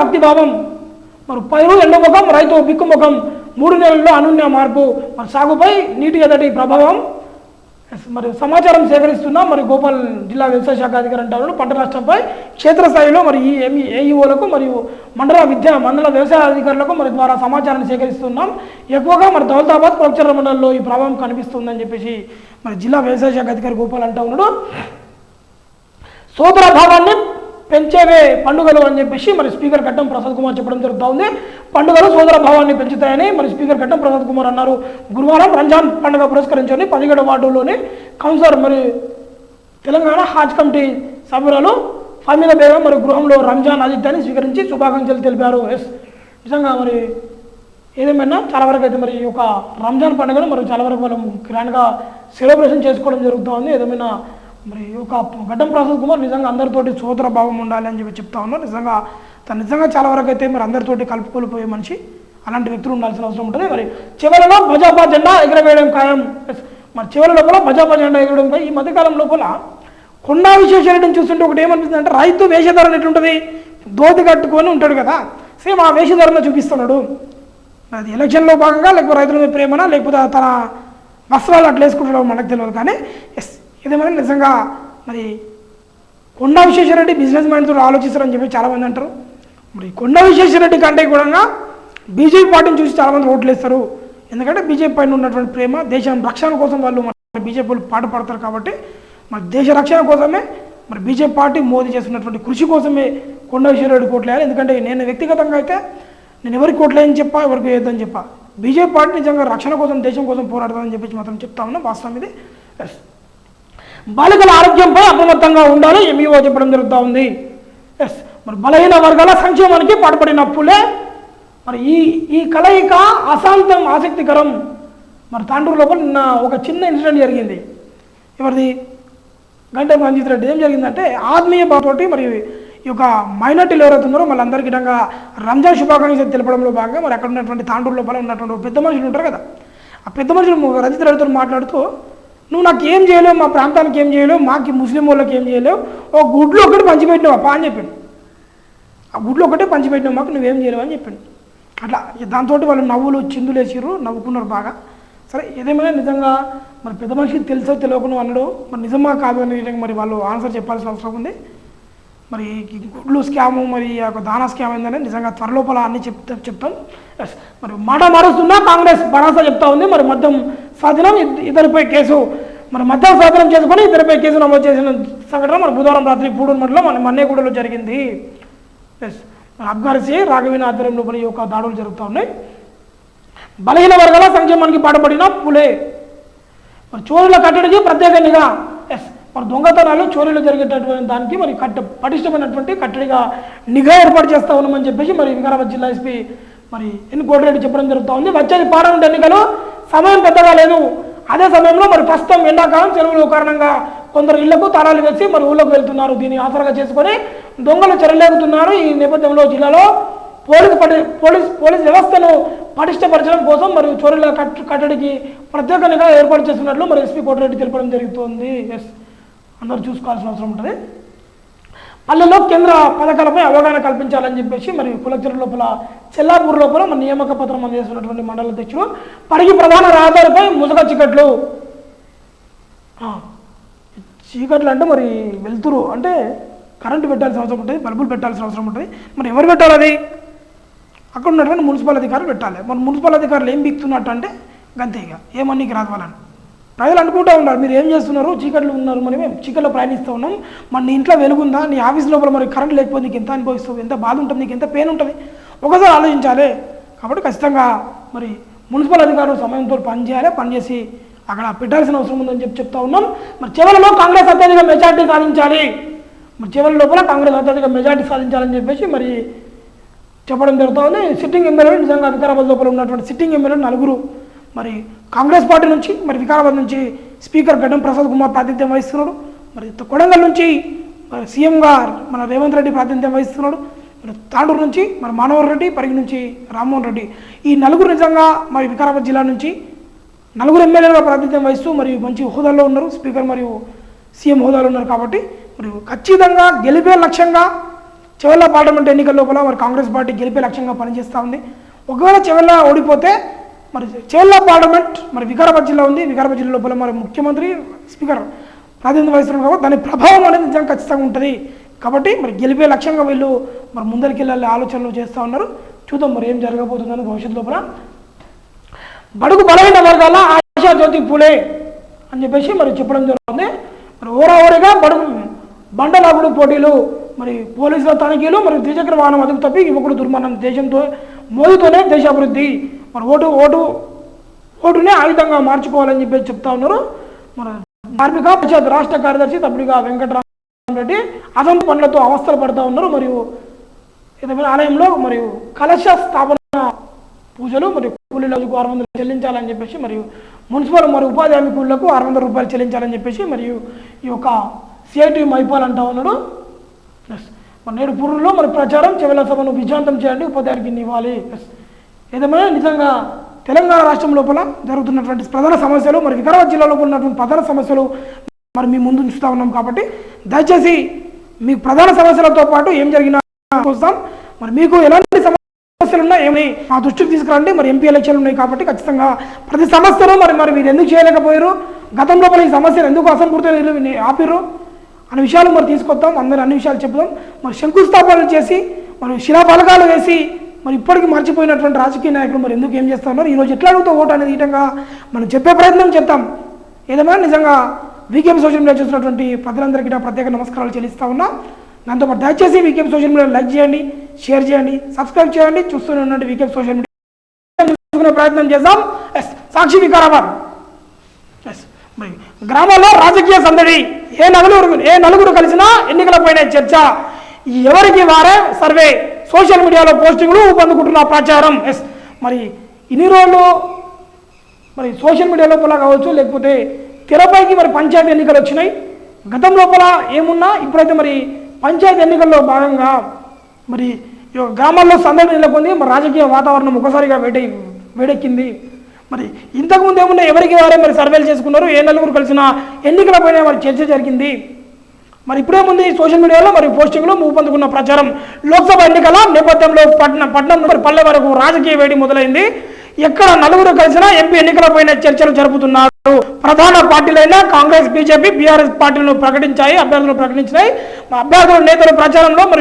భక్తిభావం మరి పైరు ఎండముఖం రైతు బిక్కుముఖం మూడు నెలల్లో అనూన్య మార్పు. మరి సాగుపై నీటి ఎదటి ప్రభావం. మరి సమాచారం సేకరిస్తున్న మరి గోపాల్ జిల్లా వ్యవసాయ శాఖ అధికారి అంటారు. పంట నష్టంపై క్షేత్రస్థాయిలో మరి ఈ ఏమి ఏఈఓలకు మరియు మండల విద్యా మండల వ్యవసాయ అధికారులకు మరి ద్వారా సమాచారాన్ని సేకరిస్తున్నాం. ఎక్కువగా మరి దౌలతాబాద్ ప్రొక్చర మండలంలో ఈ ప్రభావం కనిపిస్తుందని చెప్పేసి మరి జిల్లా వ్యవసాయ శాఖ అధికారి గోపాల్ అంటూ ఉన్నాడు. సోదర భావాన్ని పెంచేవే పండుగలు అని చెప్పేసి మరి స్పీకర్ కట్టం ప్రసాద్ కుమార్ చెప్పడం జరుగుతూ ఉంది పండుగలు సోదర భావాన్ని పెంచుతాయని మరి స్పీకర్ కట్టం ప్రసాద్ కుమార్ అన్నారు. గురువారం రంజాన్ పండుగ పురస్కరించుకొని పదిహేడు వార్డులోని కౌన్సిలర్ మరి తెలంగాణ హాజ్ కమిటీ సభ్యురాలు ఫమీద బేగం మరి గృహంలో రంజాన్ ఆదిత్యాన్ని స్వీకరించి శుభాకాంక్షలు తెలిపారు. ఎస్. నిజంగా మరి ఏదేమైనా చాలా వరకు అయితే మరి ఈ యొక్క రంజాన్ పండుగను మరి చాలా వరకు మనం గ్రాండ్గా సెలబ్రేషన్ చేసుకోవడం జరుగుతుంది. ఏదేమైనా మరి ఒక గడ్డం ప్రసాద్ కుమార్ నిజంగా అందరితోటి సోదర భావం ఉండాలి అని చెప్పి చెప్తా ఉన్నాను నిజంగా తను నిజంగా చాలా వరకు అయితే మరి అందరితోటి కలుపుకోలిపోయే మనిషి. అలాంటి వ్యక్తులు ఉండాల్సిన అవసరం ఉంటుంది. మరి చివరిలో భజాపా జెండా ఎగరవేయడం ఖాయం. మరి చివరి లోపల భజాపా జెండా ఎగరడంపై ఈ మధ్యకాలం లోపల కొండా విశ్వేశ్వరరెడ్డిని చూస్తుంటే ఒకటి ఏమనిపిస్తుంది అంటే రైతు వేషధారణ ఎట్లుంటుంది? దోతి కట్టుకొని ఉంటాడు కదా. సేమ్ ఆ వేషధారణ చూపిస్తున్నాడు. అది ఎలక్షన్లో భాగంగా లేకపోతే రైతుల మీద ప్రేమనా? లేకపోతే తన వస్త్రాలు అట్లా వేసుకుంటాడో మనకు తెలియదు. కానీ ఎస్ ఇదేమైనా నిజంగా మరి కొండా విశ్వేశ్వరరెడ్డి బిజినెస్ మైండ్తో ఆలోచిస్తారని చెప్పి చాలామంది అంటారు. మరి కొండా విశ్వేశ్వరరెడ్డి కంటే కూడా బీజేపీ పార్టీని చూసి చాలామంది ఓట్లు వేస్తారు. ఎందుకంటే బీజేపీ పైన ఉన్నటువంటి ప్రేమ దేశం రక్షణ కోసం వాళ్ళు మరి బీజేపీలు పాటుపడతారు కాబట్టి మరి దేశ రక్షణ కోసమే మరి బీజేపీ పార్టీ మోదీ చేస్తున్నటువంటి కృషి కోసమే కొండ విశ్వరెడ్డి కోట్లు వేయాలి. ఎందుకంటే నేను వ్యక్తిగతంగా అయితే నేను ఎవరికి కోట్లేయని చెప్పా ఎవరికి వేయొద్దని చెప్పా. బీజేపీ పార్టీ నిజంగా రక్షణ కోసం దేశం కోసం పోరాడుతుందని చెప్పేసి మాత్రం చెప్తా ఉన్నా. వాస్తవం ఇది. ఎస్ బాలికల ఆరోగ్యంపై అప్రమత్తంగా ఉండాలి ఎంఈఓ చెప్పడం జరుగుతూ ఉంది. ఎస్ మరి బలహీన వర్గాల సంక్షేమానికి పాటుపడినప్పుడే మరి ఈ ఈ కలయిక అశాంతం ఆసక్తికరం. మరి తాండూరు లోపల నిన్న ఒక చిన్న ఇన్సిడెంట్ జరిగింది. ఎవరిది? గంట రంజిత్ రెడ్డి ఏం జరిగిందంటే ఆత్మీయ తోటి మరి ఈ యొక్క మైనార్టీలు ఎవరైతే ఉన్నారో వాళ్ళందరికీ విధంగా రంజాన్ శుభాకాంక్షలు తెలపడంలో భాగంగా మరి అక్కడ ఉన్నటువంటి తాండూరు లోపల ఉన్నటువంటి పెద్ద మనుషులు ఉంటారు కదా. ఆ పెద్ద మనుషులు రంజిత్ రెడ్డితో మాట్లాడుతూ నువ్వు నాకు ఏం చేయలేవు మా ప్రాంతానికి ఏం చేయలేవు మాకు ముస్లిం వాళ్ళకి ఏం చేయలేవు. ఓ గుడ్లు ఒకటి పంచిపెట్టినావు అప్ప అని చెప్పాను ఆ గుడ్లు ఒకటే పంచిపెట్టినావు మాకు నువ్వేం చేయలేవు అని చెప్పాను అట్లా దాంతో వాళ్ళు నవ్వులు చిందులు వేసిర్రు నవ్వుకున్నారు బాగా. సరే ఏదేమైనా నిజంగా మరి పెద్ద మనిషికి తెలుసో తెలియకుండా అన్నాడు మరి నిజమా కాదు అని మరి వాళ్ళు ఆన్సర్ చెప్పాల్సిన అవసరం ఉంది. మరి గుడ్లు స్కాము మరి ఆ యొక్క స్కామ్ ఏందని నిజంగా త్వరలోపల అన్ని చెప్తా చెప్తాం. ఎస్ మరి మాట మారుస్తున్నా కాంగ్రెస్ భరోసా చెప్తా ఉంది. మరి మద్యం సాధనం ఇద్దరిపై కేసు మరి మద్యం సాధనం చేసుకొని ఇద్దరిపై కేసు నమోదు చేసిన సంఘటన మరి బుధవారం రాత్రి పూడూరు మండలం మన మన్నేగూడలో జరిగింది. ఎస్ మరి అబ్గారి సిఐ రాఘవీన ఆధ్వర్యంలో పని ఈ యొక్క దాడులు జరుగుతూ ఉన్నాయి. బలహీన వర్గాల సంక్షేమానికి పాటుపడిన పులే. మరి చోరుల కట్టడికి ప్రత్యేక నిఘా మరి దొంగతనాలు చోరీలు జరిగేటటువంటి దానికి మరి కట్ట పటిష్టమైనటువంటి కట్టడిగా నిఘా ఏర్పాటు చేస్తా ఉన్నామని చెప్పేసి మరి వికారాబాద్ జిల్లా ఎస్పీ మరి ఎన్ని కోటిరెడ్డి చెప్పడం జరుగుతూ ఉంది. వచ్చేది పార్లమెంట్ ఎన్నికలు సమయం పెద్దగా లేదు. అదే సమయంలో మరి ప్రస్తుతం ఎండాకాలం సెలవుల కారణంగా కొందరు ఇళ్ళకు తాళాలు వేసి మరి ఊళ్ళకు వెళ్తున్నారు. దీన్ని ఆసరగా చేసుకొని దొంగలు చెరలేగుతున్నారు. ఈ నేపథ్యంలో జిల్లాలో పోలీసు పటి పోలీస్ పోలీస్ వ్యవస్థను పటిష్టపరచడం కోసం మరియు చోరీల కట్ కట్టడికి ప్రత్యేక నిఘా ఏర్పాటు చేస్తున్నట్లు మరి ఎస్పీ కోటిరెడ్డి తెలపడం జరుగుతోంది. ఎస్. అందరూ చూసుకోవాల్సిన అవసరం ఉంటుంది. పల్లెల్లో కేంద్ర పథకాలపై అవగాహన కల్పించాలని చెప్పేసి మరి కులచెరు లోపల చెల్లాపూర్ లోపల మన నియామక పత్రం అందజేసినటువంటి మండల అధ్యక్షుడు పరిగి ప్రధాన రహదారిపై ముసుగ చికట్లు. చీకట్లు అంటే మరి వెళ్తురు అంటే కరెంటు పెట్టాల్సిన అవసరం ఉంటుంది బల్బులు పెట్టాల్సిన అవసరం ఉంటుంది. మరి ఎవరు పెట్టాలి అది? అక్కడ ఉన్నటువంటి మున్సిపల్ అధికారులు పెట్టాలి. మరి మున్సిపల్ అధికారులు ఏం బిక్తున్నట్టు అంటే గంతే ఇక. ఏమన్నా నీకు రాదు వాళ్ళని ప్రజలు అనుకుంటూ ఉన్నారు మీరు ఏం చేస్తున్నారు? చీకట్లు ఉన్నారు మరి మేము చీకట్లో ప్రయాణిస్తూ ఉన్నాం. మరి నీ ఇంట్లో వెలుగుందా? నీ ఆఫీస్ లోపల మరి కరెంట్ లేకపోతే నీకు ఎంత అనుభవిస్తావు? ఎంత బాధ ఉంటుంది? నీకు ఎంత పెయిన్ ఉంటుంది? ఒకసారి ఆలోచించాలి. కాబట్టి ఖచ్చితంగా మరి మున్సిపల్ అధికారులు సమయంతో పనిచేయాలి పనిచేసి అక్కడ పెట్టాల్సిన అవసరం ఉందని చెప్పి చెప్తా ఉన్నాం. మరి చివరిలో కాంగ్రెస్ అత్యధిక మెజార్టీ సాధించాలి. మరి చివరి లోపల కాంగ్రెస్ అత్యధిక మెజార్టీ సాధించాలని చెప్పేసి మరి చెప్పడం జరుగుతుంది సిట్టింగ్ ఎమ్మెల్యేలు నిజంగా వికారాబాద్ లోపల ఉన్నటువంటి సిట్టింగ్ ఎమ్మెల్యేలు నలుగురు మరి కాంగ్రెస్ పార్టీ నుంచి మరి వికారాబాద్ నుంచి స్పీకర్ గడ్డం ప్రసాద్ కుమార్ ప్రాతినిధ్యం వహిస్తున్నాడు. మరి కొడంగల్ నుంచి మరి సీఎంగా మన రేవంత్ రెడ్డి ప్రాతినిధ్యం వహిస్తున్నాడు. మరి తాండూరు నుంచి మరి మనోహర్ రెడ్డి పరిగి నుంచి రామ్మోహన్ రెడ్డి. ఈ నలుగురు నిజంగా మరి వికారాబాద్ జిల్లా నుంచి నలుగురు ఎమ్మెల్యేలుగా ప్రాతినిధ్యం వహిస్తూ మరియు మంచి హోదాలో ఉన్నారు. స్పీకర్ మరియు సీఎం హోదాలో ఉన్నారు కాబట్టి మరి ఖచ్చితంగా గెలిపే లక్ష్యంగా చివరిలో పార్లమెంట్ ఎన్నికల లోపల మరి కాంగ్రెస్ పార్టీ గెలిపే లక్ష్యంగా పనిచేస్తూ ఉంది. ఒకవేళ చివరిలో ఓడిపోతే మరి చేళ్ళ పార్లమెంట్ మరి వికారాబాద్ జిల్లా ఉంది. వికారాబాద్ జిల్లా లోపల మరి ముఖ్యమంత్రి స్పీకర్ ప్రాతినిధ్యం వహిస్తున్నారు కాబట్టి దాని ప్రభావం అనేది నిజంగా ఖచ్చితంగా ఉంటుంది. కాబట్టి మరి గెలిపే లక్ష్యంగా వీళ్ళు మరి ముందరికి వెళ్ళాలి ఆలోచనలు చేస్తూ ఉన్నారు. చూద్దాం మరి ఏం జరగబోతుందని భవిష్యత్తు లోపల. బడుగు బలహీన వర్గాల ఆశా జ్యోతి పూలే అని చెప్పేసి మరి చెప్పడం జరుగుతుంది. మరి ఓరావరిగా బడుగు బండలాగుడు పోటీలు మరి పోలీసుల తనిఖీలు మరి ద్విచక్ర వాహనం అదుపు తప్పి యువకుడు దుర్మరణం దేశంతో మోదీతోనే దేశాభివృద్ధి. మరి ఓటు ఓటు ఓటునే ఆయుధంగా మార్చుకోవాలని చెప్పేసి చెప్తా ఉన్నారు. మన కార్మిక పరిషత్ రాష్ట్ర కార్యదర్శి తప్పుడిగా వెంకటరామరెడ్డి అదంత పనులతో అవస్థలు పడుతూ ఉన్నారు. మరియు ఆలయంలో మరియు కలశ స్థాపన పూజలు మరియు కూలీల ఆరు వందలు చెల్లించాలని చెప్పేసి మరియు మున్సిపల్ మరియు ఉపాధి హామీ కూలీలకు ఆరు వందల రూపాయలు చెల్లించాలని చెప్పేసి మరియు ఈ యొక్క సిఐటి మైపాల్ అంటా ఉన్నాడు. ప్లస్ మరి నేడు పూర్వంలో మరి ప్రచారం చివరి సభను విజాంతం చేయండి ఉపాధ్యాయుడికి ఇవ్వాలి ప్లస్ ఏదేమైనా నిజంగా తెలంగాణ రాష్ట్రం లోపల జరుగుతున్నటువంటి ప్రధాన సమస్యలు మరి వికారాబాద్ జిల్లా లోపల ఉన్నటువంటి ప్రధాన సమస్యలు మరి మీ ముందు ఉంచుతా ఉన్నాం కాబట్టి దయచేసి మీ ప్రధాన సమస్యలతో పాటు ఏం జరిగినా చూస్తాం మరి మీకు ఎలాంటి సమస్యలు ఉన్నా ఏమి మా దృష్టికి తీసుకురండి. మరి ఎంపీ ఎలక్షన్లు ఉన్నాయి కాబట్టి ఖచ్చితంగా ప్రతి సమస్యను మరి మరి మీరు ఎందుకు చేయలేకపోయారు? గతం లోపల ఈ సమస్యలు ఎందుకు అసంపూర్తి ఆపిరు అనే విషయాలు మరి తీసుకొద్దాం. అందరూ అన్ని విషయాలు చెప్దాం మరి శంకుస్థాపనలు చేసి మరి శిలాఫలకాలు వేసి మరి ఇప్పటికీ మర్చిపోయినటువంటి రాజకీయ నాయకులు మరి ఎందుకు ఏం చేస్తున్నారు? ఈరోజు ఎట్లా అడుగుతా ఓటు అనేది ఈటంగా మనం చెప్పే ప్రయత్నం చేద్దాం. ఏదైనా నిజంగా వీకేఎం సోషల్ మీడియా చూసినటువంటి ప్రజలందరికీ నా ప్రత్యేక నమస్కారాలు చెల్లిస్తా ఉన్నా. దాంతో పాటు దయచేసి వీకేఎం సోషల్ మీడియా లైక్ చేయండి షేర్ చేయండి సబ్స్క్రైబ్ చేయండి. చూస్తూనే ఉండండి వీకేఎం సోషల్ మీడియా. చూసుకునే ప్రయత్నం చేద్దాం. ఎస్ సాక్షి వికారాబాద్. ఎస్ మరి గ్రామాల్లో రాజకీయ సందడి. ఏ నలుగురు ఏ నలుగురు కలిసినా ఎన్నికలపైన చర్చ. ఎవరికి వారే సర్వే. సోషల్ మీడియాలో పోస్టింగ్లు ఊపందుకుంటున్న ప్రచారం. ఎస్. మరి ఇన్ని రోజులు మరి సోషల్ మీడియా లోపల కావచ్చు లేకపోతే తెరపైకి మరి పంచాయతీ ఎన్నికలు వచ్చినాయి. గతం లోపల ఏమున్నా ఇప్పుడైతే మరి పంచాయతీ ఎన్నికల్లో భాగంగా మరి ఈ గ్రామాల్లో సందడి నెలకొంది. మరి రాజకీయ వాతావరణం ఒకసారిగా వేడి వేడెక్కింది. మరి ఇంతకుముందు ఏమున్నా ఎవరికి వారే మరి సర్వేలు చేసుకున్నారు? ఏ నలుగురు కలిసిన ఎన్నికలపైన మరి చర్చ జరిగింది. మరి ఇప్పుడే ముందు ఈ సోషల్ మీడియాలో మరి పోస్టింగ్లు ఊపందుకున్న ప్రచారం. లోక్సభ ఎన్నికల నేపథ్యంలో పట్నం పట్నం మరి పల్లె వరకు రాజకీయ వేడి మొదలైంది. ఎక్కడ నలుగురు కలిసినా ఎంపీ ఎన్నికలపైన చర్చలు జరుపుతున్నారు. ప్రధాన పార్టీలైన కాంగ్రెస్ బీజేపీ బీఆర్ఎస్ పార్టీలను ప్రకటించాయి అభ్యర్థులను ప్రకటించినాయి. అభ్యర్థుల నేతల ప్రచారంలో మరి